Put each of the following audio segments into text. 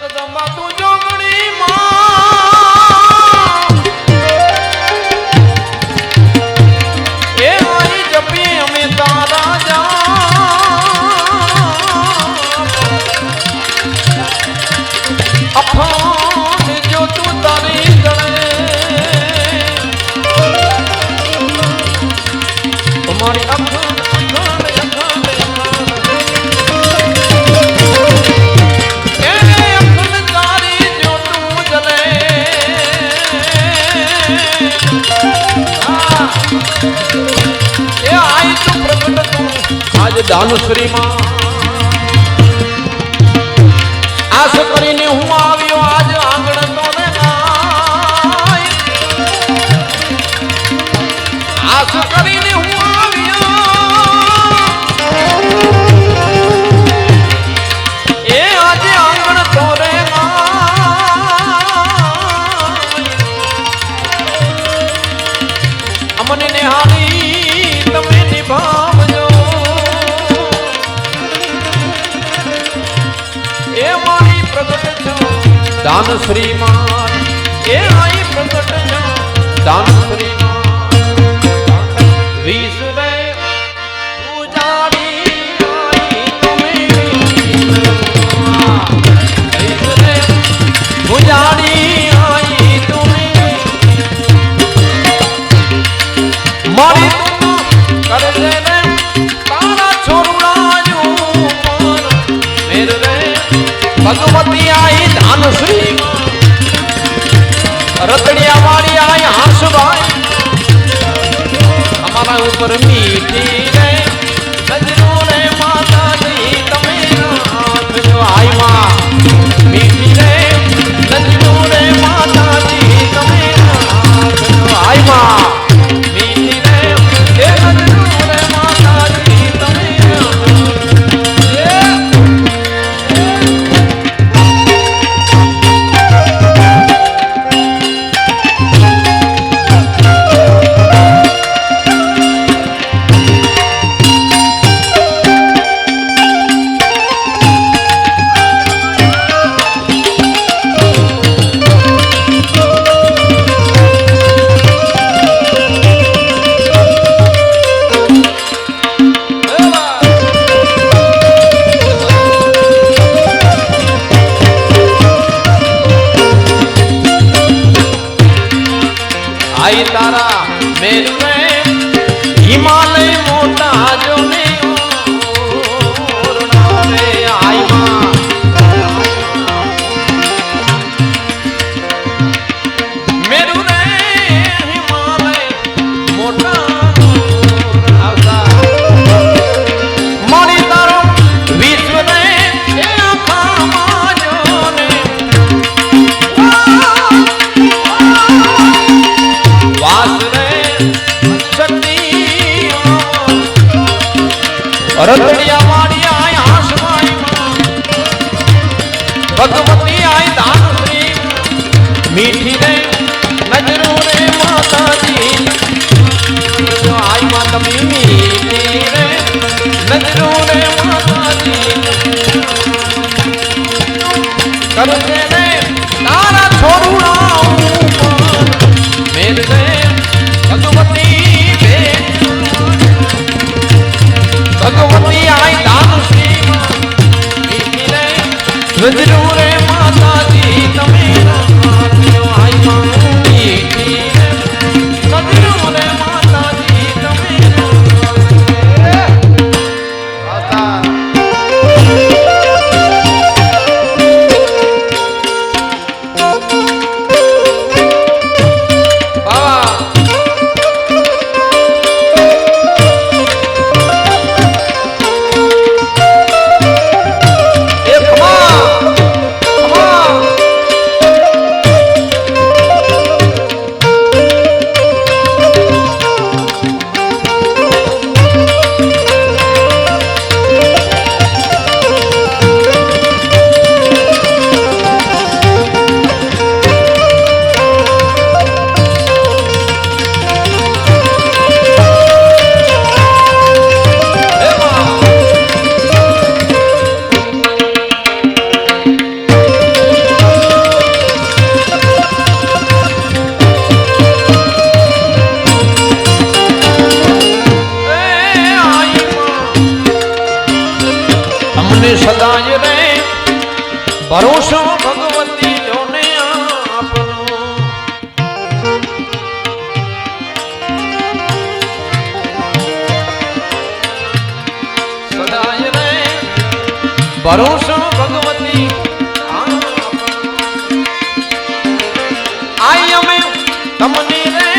જગદંબા તું જોગણી માં. દાનશ્રીમાં મીઠી ભગવતી ભરોસો ભગવતી. આઈ અમે તમને રે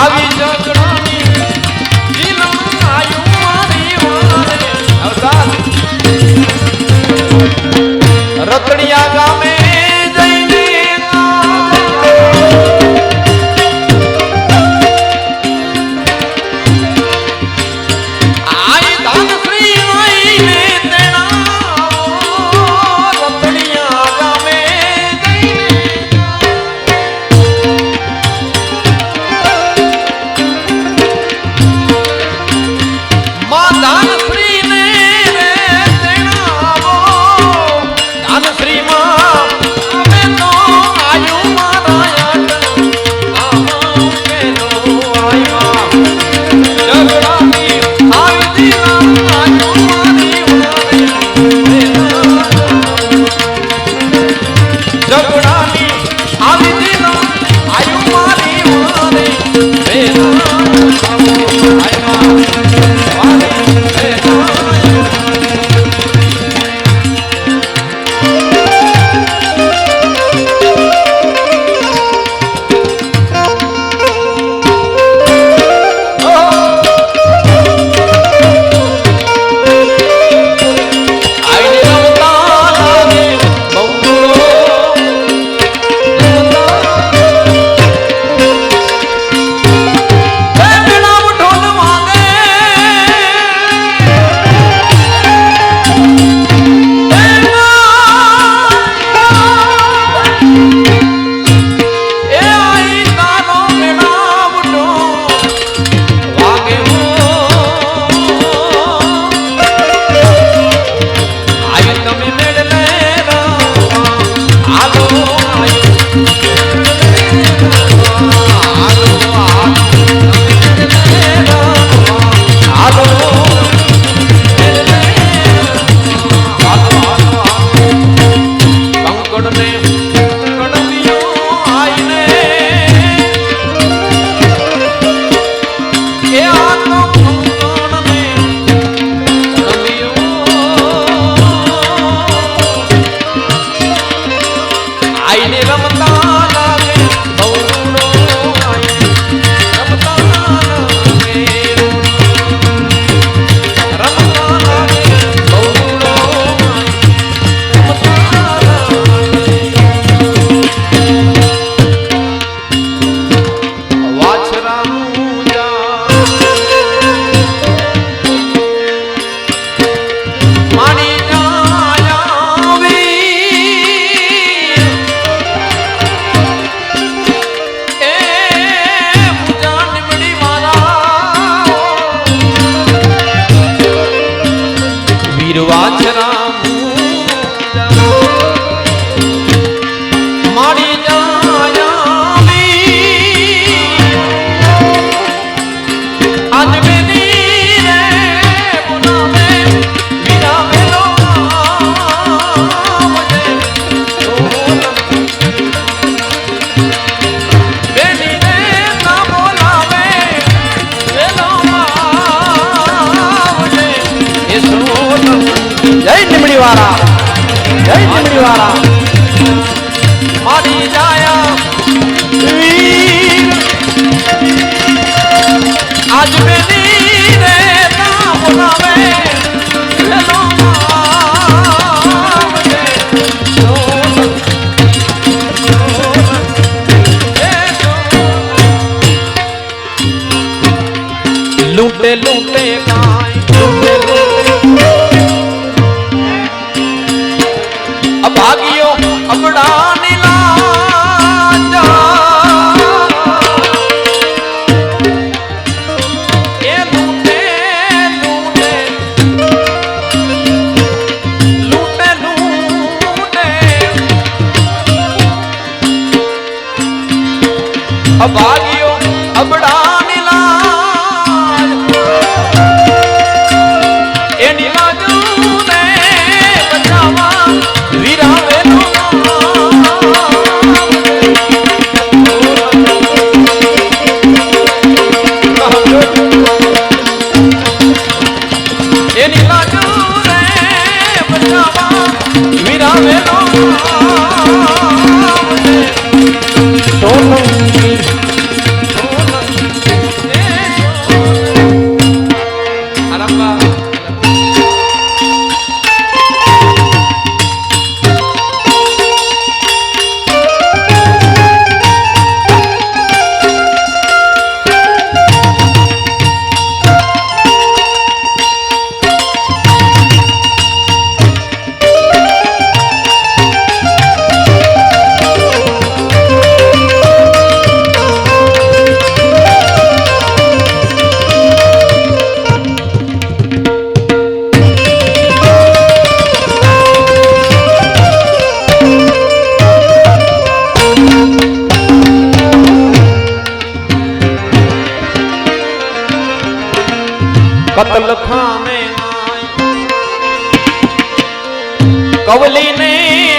Abi, Abi. आई निरमदान ચીમડી વાળા જય ચીમડી વાળા મારી જાયા. આજ મેં અભાગ્યો અબડાની લાજ એની લાજને બચાવવા વિરાવેલો એની લાજને બચાવવા વિરાવેલો Oh, no. ઓળખાને કવલી નહીં